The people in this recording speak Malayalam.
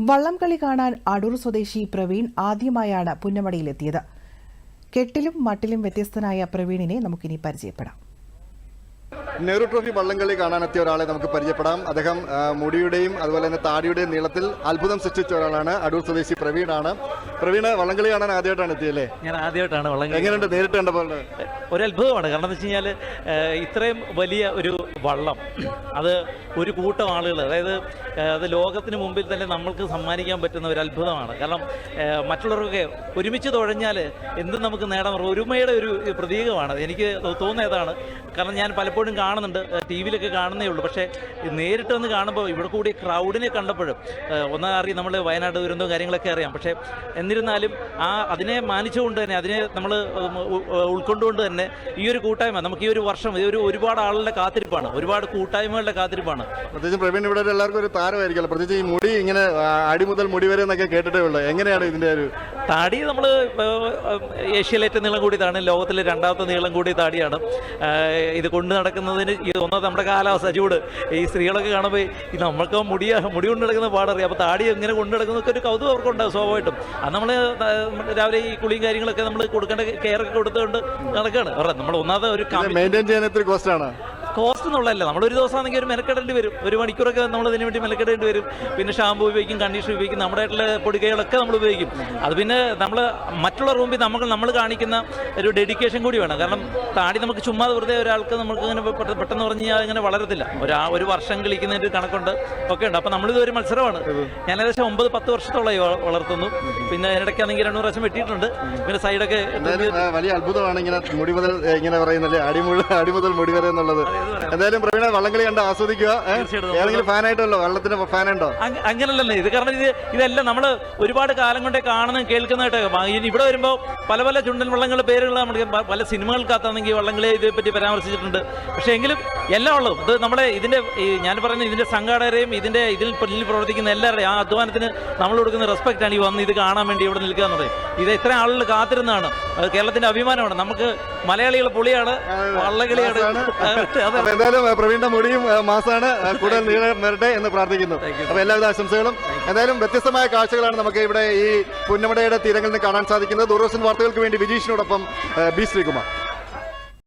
വള്ളംകളി കാണാൻ അടൂർ സ്വദേശി പ്രവീൺ ആദ്യമായാണ് പുന്നമടയിലെത്തിയത്. കെട്ടിലും മട്ടിലും വ്യത്യസ്തനായ പ്രവീണിനെ നമുക്കിനി പരിചയപ്പെടാം. നെഹ്റു ട്രോഫി വള്ളംകളി കാണാനെത്തിയ ഒരാളെ നമുക്ക് പരിചയപ്പെടാം. അദ്ദേഹം മുടിയുടെയും അതുപോലെ തന്നെ താടിയുടെയും നീളത്തിൽ അത്ഭുതം സൃഷ്ടിച്ച ഒരാളാണ്. അടൂർ സ്വദേശി പ്രവീണാണ്. പ്രവീണ് വള്ളംകളി കാണാൻ ആദ്യമായിട്ടാണ് എത്തിയല്ലേ? ഞാൻ ആദ്യമായിട്ടാണ് വള്ളംകളി എങ്ങനെയുണ്ട് നേരിട്ട് കണ്ടപ്പോൾ? ഒരു അത്ഭുതമാണ് കാരണം എന്ന് വെച്ച് കഴിഞ്ഞാൽ ഇത്രയും വലിയ ഒരു വള്ളം അത് ഒരു കൂട്ടം ആളുകൾ അതായത് അത് ലോകത്തിന് മുമ്പിൽ തന്നെ നമ്മൾക്ക് സമ്മാനിക്കാൻ പറ്റുന്ന ഒരു അത്ഭുതമാണ്. കാരണം മറ്റുള്ളവർക്കൊക്കെ ഒരുമിച്ച് തുഴഞ്ഞാൽ എന്തും നമുക്ക് നേടാൻ. ഒരുമയുടെ ഒരു പ്രതീകമാണ്. എനിക്ക് തോന്നിയതാണ് കാരണം ഞാൻ പലപ്പോഴും കാണുന്നുണ്ട്. ടി വിയിലൊക്കെ കാണുന്നേ ഉള്ളൂ. പക്ഷേ നേരിട്ട് വന്ന് കാണുമ്പോൾ ഇവിടെ കൂടി ക്രൗഡിനെ കണ്ടപ്പോഴും ഒന്നാ അറിയാം നമ്മൾ വയനാട് ദുരന്തവും കാര്യങ്ങളൊക്കെ അറിയാം. പക്ഷേ എന്നിരുന്നാലും ആ അതിനെ മാനിച്ചുകൊണ്ട് തന്നെ അതിനെ നമ്മൾ ഉൾക്കൊണ്ടുകൊണ്ട് തന്നെ ഈ ഒരു കൂട്ടായ്മ നമുക്ക് ഈ ഒരു വർഷം ഈ ഒരു ഒരുപാട് ആളുകളുടെ കാത്തിരിപ്പാണ്. ഒരുപാട് കൂട്ടായ്മകളുടെ കാത്തിരിപ്പാണ്. പ്രത്യേകിച്ച് പ്രവീൺ ഇവിടെ എല്ലാവർക്കും ഒരു താരമായിരിക്കുമല്ലോ. പ്രത്യേകിച്ച് ഈ മുടി ഇങ്ങനെ അടി മുതൽ മുടി വരെ എന്നൊക്കെ കേട്ടിട്ടേ ഉള്ളൂ. എങ്ങനെയാണ് ഇതിന്റെ ഒരു താടി നമ്മൾ ഏഷ്യയിലെ ഏറ്റവും നീളം കൂടിയതാണ് ലോകത്തിലെ രണ്ടാമത്തെ നീളം കൂടിയ താടിയാണ്. ഇത് കൊണ്ട് നടക്കുന്നതിന് ഈ ഒന്നാമത് നമ്മുടെ കാലാവസ്ഥ ചൂട്. ഈ സ്ത്രീകളൊക്കെ കാണുമ്പോൾ ഈ നമ്മൾക്ക് മുടി മുടി കൊണ്ട് നടക്കുന്ന പാടറിയാം. അപ്പോൾ താടി എങ്ങനെ കൊണ്ട് നടക്കുന്നതൊക്കെ ഒരു കൗതുകം അവർക്കുണ്ടാകും സ്വാഭാവികമായിട്ടും. അത് നമ്മൾ രാവിലെ ഈ കുളിയും കാര്യങ്ങളൊക്കെ നമ്മൾ കൊടുക്കേണ്ട കെയർ ഒക്കെ കൊടുത്തുകൊണ്ട് നടക്കുകയാണ് അവരുടെ നമ്മൾ ഒന്നാമത് ഒരു കോസ്റ്റ് ആണ്. കോസ്റ്റ് എന്നുള്ളതല്ല നമ്മളൊരു ഒരു ദിവസം ആണെങ്കിൽ ഒരു മെനക്കെടേണ്ടി വരും. ഒരു മണിക്കൂറൊക്കെ നമ്മൾ ഇതിനു വേണ്ടി മെനക്കെടേണ്ടി വരും. പിന്നെ ഷാമ്പു ഉപയോഗിക്കും കണ്ടീഷണർ ഉപയോഗിക്കും നമ്മുടെ ആയിട്ടുള്ള പൊടികൈകളൊക്കെ നമ്മൾ ഉപയോഗിക്കും. അത് പിന്നെ നമ്മൾ മറ്റുള്ള റൂമിൽ നമുക്ക് നമ്മൾ കാണിക്കുന്ന ഒരു ഡെഡിക്കേഷൻ കൂടി വേണം. കാരണം താടി നമുക്ക് ചുമ്മാ വെറുതെ ഒരാൾക്ക് നമുക്ക് ഇങ്ങനെ പെട്ടെന്ന് പറഞ്ഞു കഴിഞ്ഞാൽ ഇങ്ങനെ വളരത്തില്ല. ഒരു ആ ഒരു വർഷം കളിക്കുന്നതിന്റെ കണക്കുണ്ട്. ഒക്കെ ഉണ്ട്. അപ്പം നമ്മളിത് ഒരു മത്സരമാണ്. ഞാൻ ഏകദേശം ഒമ്പത് പത്ത് വർഷത്തോളമായി വള- വളർത്തുന്നു. പിന്നെ ഇതിനിടയ്ക്കാണെങ്കിൽ രണ്ടു പ്രാവശ്യം വെട്ടിയിട്ടുണ്ട്. പിന്നെ സൈഡൊക്കെ വലിയ അത്ഭുതമാണ് ഇങ്ങനെ മുടി മുതൽ ഇങ്ങനെ പറയുന്നില്ലേ? അടിമുള്ള മുതൽ അടി മുതൽ മുടി വരെ എന്നുള്ളത്. എന്തായാലും പ്രവീണ വള്ളംകളി കണ്ട് ആസ്വദിക്കുക ഏതെങ്കിലും ഫാനായിട്ടല്ലോ വള്ളത്തിന്റെ ഫാൻ ഉണ്ടോ അങ്ങനല്ലല്ലേ. ഇത് കാരണം ഇത് ഇതെല്ലാം നമ്മൾ ഒരുപാട് കാലം കൊണ്ടേ കാണുന്ന കേൾക്കുന്നതായിട്ട് ഇവിടെ വരുമ്പോൾ പല പല ചുണ്ടൻ വള്ളങ്ങളുടെ പേരുകൾ നമ്മുടെ പല സിനിമകൾക്കകത്താണെങ്കിൽ വള്ളങ്ങളെ ഇതേപ്പറ്റി പരാമർശിച്ചിട്ടുണ്ട്. പക്ഷേ എങ്കിലും എല്ലാം ഉള്ളൂ ഇത് നമ്മളെ ഇതിന്റെ ഞാൻ പറയുന്ന ഇതിന്റെ സംഘാടകരെയും ഇതിന്റെ ഇതിൽ പിന്നിൽ പ്രവർത്തിക്കുന്ന എല്ലാവരുടെയും ആ അധ്വാനത്തിന് നമ്മൾ കൊടുക്കുന്ന റെസ്പെക്റ്റ് ആണ് ഈ വന്ന് ഇത് കാണാൻ വേണ്ടി ഇവിടെ നിൽക്കുക എന്നത് ഇത് ഇത്ര ആളുകൾ കാത്തിരുന്നതാണ്. കേരളത്തിന്റെ അഭിമാനമാണ്. നമുക്ക് മലയാളികൾ പൊളിയാണ് വള്ളകളിയാണ്. എന്തായാലും പ്രവീണിന്റെ മുടിയും മാസാണ്. കൂടുതൽ നീളം വരട്ടെ എന്ന് പ്രാർത്ഥിക്കുന്നു. അപ്പൊ എല്ലാവിധ ആശംസകളും. എന്തായാലും വ്യത്യസ്തമായ കാഴ്ചകളാണ് നമുക്ക് ഇവിടെ ഈ പുന്നമടയുടെ തീരങ്ങളിൽ നിന്ന് കാണാൻ സാധിക്കുന്നത്. ദൂരദർശൻ വാർത്തകൾക്ക് വേണ്ടി വിജീഷിനോടൊപ്പം ബി ശ്രീകുമാർ.